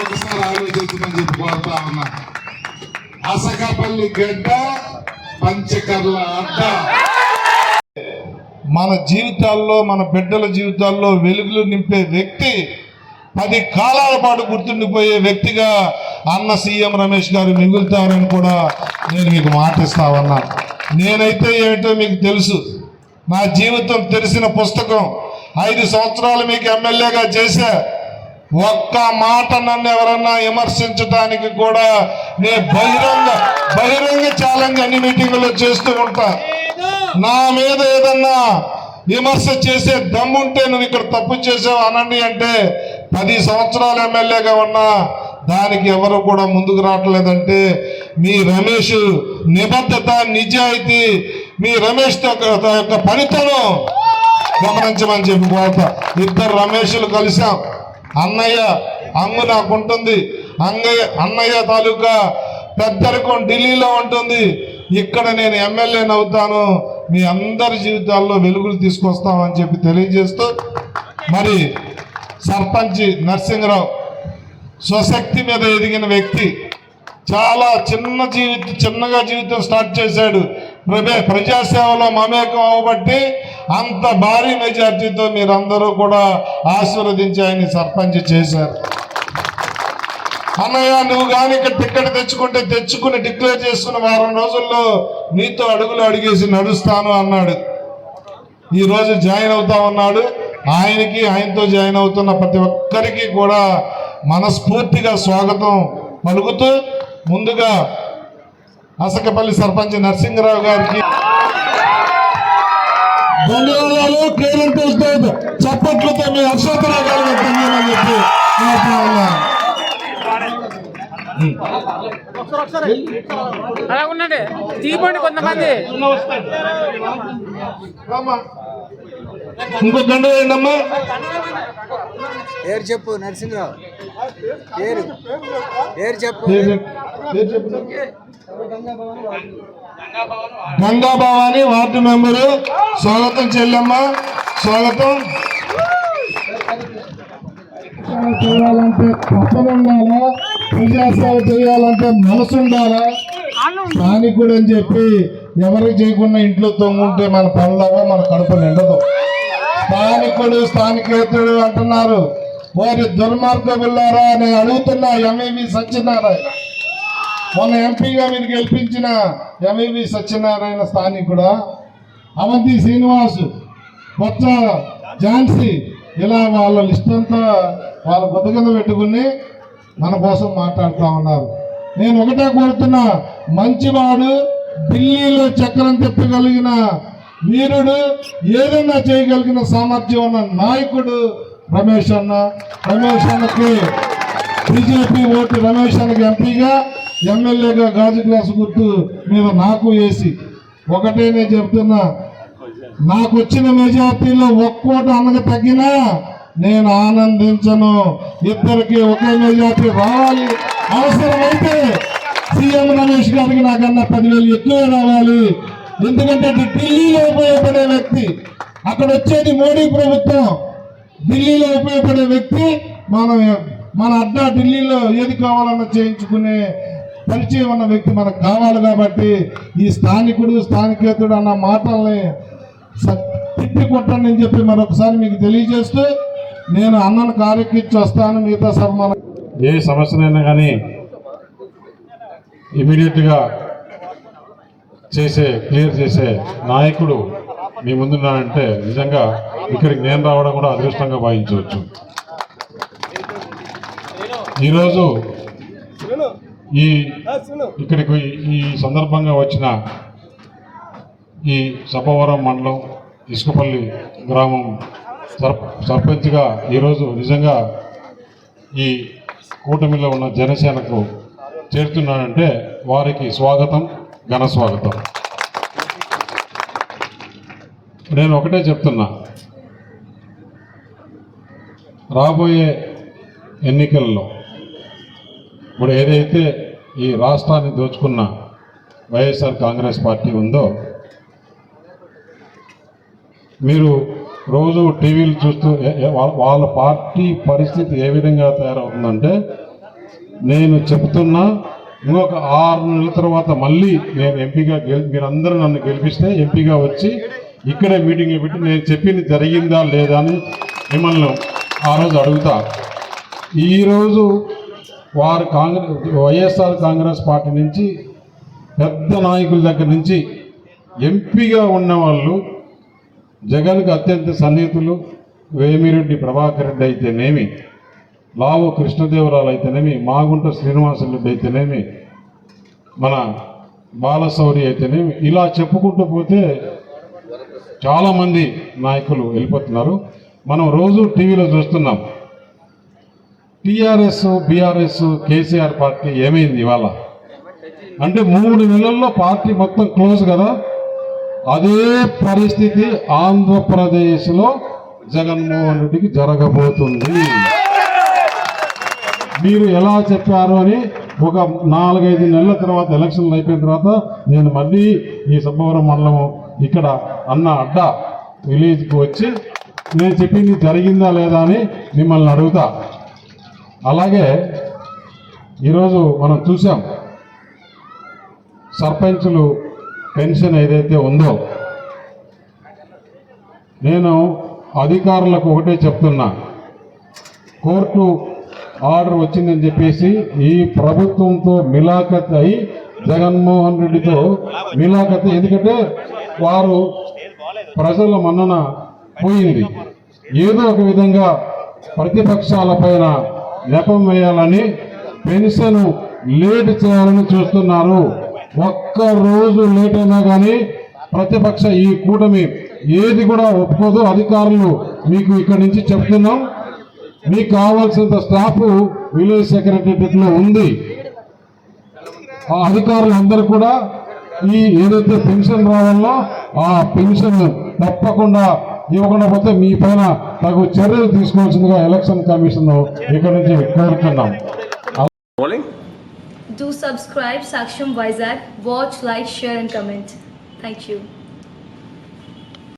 ఒకసారి ఆలోచించమని చెప్పి కోరుతా ఉన్నా అసకపల్లి గడ్డ పంచకర్ల అడ్డ. మన జీవితాల్లో మన బిడ్డల జీవితాల్లో వెలుగులు నింపే వ్యక్తి పది కాలాల పాటు గుర్తుండిపోయే వ్యక్తిగా అన్న సీఎం రమేష్ గారు మిగులుతారని కూడా నేను మీకు మాటిస్తామన్నా నేనైతే ఏమిటో మీకు తెలుసు. నా జీవితం తెలిసిన పుస్తకం ఐదు సంవత్సరాలు మీకు ఎమ్మెల్యేగా చేశా. ఒక్క మాట నన్ను ఎవరన్నా విమర్శించడానికి కూడా నేను బహిరంగ బహిరంగ ఛాలెంజ్ అన్ని మీటింగుల్లో చేస్తూ ఉంటా. నా మీద ఏదన్నా విమర్శ చేసే దమ్ముంటే నువ్వు ఇక్కడ తప్పు చేసావు అనండి అంటే పది సంవత్సరాలు ఎమ్మెల్యేగా ఉన్నా దానికి ఎవరు కూడా ముందుకు రావట్లేదంటే మీ రమేష్ నిబద్ధత నిజాయితీ మీ రమేష్ యొక్క యొక్క పనితనం. గమనించమని చెప్పి కోరుతా. ఇద్దరు రమేష్లు కలిసాం. అన్నయ్య అంగు నాకు ఉంటుంది అంగయ్య అన్నయ్య తాలూకా పెద్దరికం ఢిల్లీలో ఉంటుంది. ఇక్కడ నేను ఎమ్మెల్యేని అవుతాను మీ అందరి జీవితాల్లో వెలుగులు తీసుకొస్తామని చెప్పి తెలియజేస్తూ మరి సర్పంచ్ నరసింహరావు స్వశక్తి మీద ఎదిగిన వ్యక్తి చాలా చిన్న జీవితం చిన్నగా జీవితం స్టార్ట్ చేశాడు. ప్రజాసేవలో మమేకం అవబట్టి అంత భారీ మెజార్టీతో మీరందరూ కూడా ఆశీర్వదించి ఆయన సర్పంచ్ చేశారు. అన్నయ్య నువ్వు కానీ ఇక్కడ టికెట్ తెచ్చుకుంటే తెచ్చుకుని డిక్లేర్ చేసుకున్న వారం రోజుల్లో నీతో అడుగులు అడిగేసి నడుస్తాను అన్నాడు. ఈరోజు జాయిన్ అవుతా ఉన్నాడు. ఆయనకి ఆయనతో జాయిన్ అవుతున్న ప్రతి ఒక్కరికి కూడా మనస్ఫూర్తిగా స్వాగతం పలుకుతూ ముందుగా అసకపల్లి సర్పంచ్ నరసింహరావు గారికి కేరింపులతో చప్పట్లతో మీ అక్షతరాగాలు వ్యక్తం చెప్పి. అలా ఉండండి తీపండి కొంతమంది. ఇంకో గంట పేరు చెప్పు నరసింహరావు పేరు. పేరు చెప్పు. పేరు చెప్పు. Ganga Bhavani ward member. స్వాగతం చెల్లెమ్మ. స్వాగతం. చేయాలంటే తప్పన ఉండాలా ప్రజాసేవ చేయాలంటే మనసు ఉండాలా? స్థానికుడు అని చెప్పి ఎవరికి చేయకుండా ఇంట్లో తొంగుంటే మన పనులవో మన కడుపు నిండదు. స్థానికుడు స్థానికేతుడు అంటున్నారు. వారి దుర్మార్గములారా నేను అడుగుతున్నా ఎంఏవి సత్యనారాయణ. మొన్న ఎంపీగా మీరు గెలిపించిన ఎంఏవి సత్యనారాయణ స్థానికుడా? అవంతి శ్రీనివాసు కొత్త ఝాన్సీ ఇలా వాళ్ళ లిస్ట్ అంతా వాళ్ళ బొద్ద కింద పెట్టుకుని మన కోసం మాట్లాడుతూ ఉన్నారు. నేను ఒకటే కోరుతున్నా మంచివాడు ఢిల్లీలో చక్రం తిప్పగలిగిన వీరుడు ఏదైనా చేయగలిగిన సామర్థ్యం ఉన్న నాయకుడు రమేష్ అన్న రమేష్ అన్నకి బీజేపీ ఓటు రమేష్ అన్నకి ఎంపీగా ఎమ్మెల్యేగా గాజు గ్లాసు గుర్తు మీద నాకు వేసి. ఒకటే నేను చెప్తున్నా నాకు వచ్చిన మెజార్టీలో ఒక్కోట అన్నకు తగ్గినా నేను ఆనందించను. ఇద్దరికి ఒకే మెజార్టీ రావాలి. అవసరమైతే సీఎం రమేష్ గారికి నాకన్నా పదివేలు ఎక్కువే రావాలి. ఎందుకంటే ఢిల్లీలో ఉపయోగపడే వ్యక్తి. అక్కడ వచ్చేది మోడీ ప్రభుత్వం. ఢిల్లీలో ఉపయోగపడే వ్యక్తి మనం మన అడ్డా ఢిల్లీలో ఏది కావాలన్నా చేయించుకునే పరిచయం ఉన్న వ్యక్తి మనకు కావాలి కాబట్టి ఈ స్థానికుడు స్థానికేతుడు అన్న మాటల్ని స- తిప్పి కొట్టండి అని చెప్పి మరొకసారి మీకు తెలియజేస్తూ నేను అన్నను కారెక్కిచ్చి వస్తాను. మిగతా సన్మానం ఏ సమస్యనైనా కానీ ఇమీడియట్గా చేసే క్లియర్ చేసే నాయకుడు మీ ముందున్నానంటే నిజంగా ఇక్కడికి నేను రావడం కూడా అదృష్టంగా భావించవచ్చు. ఈరోజు ఈ ఇక్కడికి ఈ సందర్భంగా వచ్చిన ఈ సపవరం మండలం ఇసుకపల్లి గ్రామం సర్ సర్పంచ్గా ఈరోజు నిజంగా ఈ కూటమిలో ఉన్న జనసేనకు చేరుతున్నాడంటే వారికి స్వాగతం ఘన స్వాగతం. నేను ఒకటే చెప్తున్నా. రాబోయే ఎన్నికల్లో ఇప్పుడు ఏదైతే ఈ రాష్ట్రాన్ని దోచుకున్న వైఎస్ఆర్ కాంగ్రెస్ పార్టీ ఉందో మీరు రోజు టీవీలు చూస్తూ వాళ్ళ- వాళ్ళ పార్టీ పరిస్థితి ఏ విధంగా తయారవుతుందంటే నేను చెప్తున్నా ఇంకొక ఆరు నెలల తర్వాత మళ్ళీ నేను ఎంపీగా గెలి మీరందరూ నన్ను గెలిపిస్తే ఎంపీగా వచ్చి ఇక్కడే మీటింగ్లు పెట్టి నేను చెప్పింది జరిగిందా లేదా అని మిమ్మల్ని ఆ రోజు అడుగుతా. ఈరోజు వారు కాంగ్రెస్ వైఎస్ఆర్ కాంగ్రెస్ పార్టీ నుంచి పెద్ద నాయకుల దగ్గర నుంచి ఎంపీగా ఉన్నవాళ్ళు జగన్కు అత్యంత సన్నిహితులు వేమిరెడ్డి ప్రభాకర్ రెడ్డి అయితేనేమి లావు కృష్ణదేవరాలు అయితేనేమి మాగుంట శ్రీనివాసరెడ్డి అయితేనేమి మన బాలశౌరి అయితేనేమి ఇలా చెప్పుకుంటూ పోతే చాలామంది నాయకులు వెళ్ళిపోతున్నారు. మనం రోజు టీవీలో చూస్తున్నాం. టీఆర్ఎస్ బీఆర్ఎస్ కేసీఆర్ పార్టీ ఏమైంది ఇవాళ? అంటే మూడు నెలల్లో పార్టీ మొత్తం క్లోజ్ కదా? అదే పరిస్థితి ఆంధ్రప్రదేశ్లో జగన్మోహన్ రెడ్డికి జరగబోతుంది. మీరు ఎలా చెప్పారు అని ఒక నాలుగైదు నెలల తర్వాత ఎలక్షన్లు అయిపోయిన తర్వాత నేను మళ్ళీ ఈ సబ్బవరం మండలం ఇక్కడ అన్న అడ్డ విలేజ్కి వచ్చి నేను చెప్పింది జరిగిందా లేదా అని మిమ్మల్ని అడుగుతా. అలాగే ఈరోజు మనం చూసాం సర్పంచులు పెన్షన్ ఏదైతే ఉందో. నేను అధికారులకు ఒకటే చెప్తున్నా. కోర్టు ఆర్డర్ వచ్చిందని చెప్పేసి ఈ ప్రభుత్వంతో మిలాఖత్ అయి జగన్మోహన్ రెడ్డితో మిలాఖత్ ఎందుకంటే వారు ప్రజల మన్నన పోయింది. ఏదో ఒక విధంగా ప్రతిపక్షాల పైన నెపం వేయాలని పెన్షన్ లేట్ చేయాలని చూస్తున్నారు. ఒక్క రోజు లేట్ అయినా కానీ ప్రతిపక్ష ఈ కూటమి ఏది కూడా ఒప్పుకోదు. అధికారులు మీకు ఇక్కడి నుంచి చెప్తున్నాం. మీకు కావాల్సినంత స్టాఫ్ విలేజ్ సెక్రటరియట్లో ఉంది. ఆ అధికారులు అందరూ కూడా ఈ ఏదైతే పెన్షన్ రావాలో ఆ పెన్షన్ తప్పకుండా ఇవ్వకుండా పోతే మీ పైన తగు చర్యలు తీసుకోవాల్సిందిగా ఎలక్షన్ కమిషన్ ఇక్కడ నుంచి కోరుతున్నాం Do subscribe Saksham Vizag. Watch, like, share, and comment. Thank you.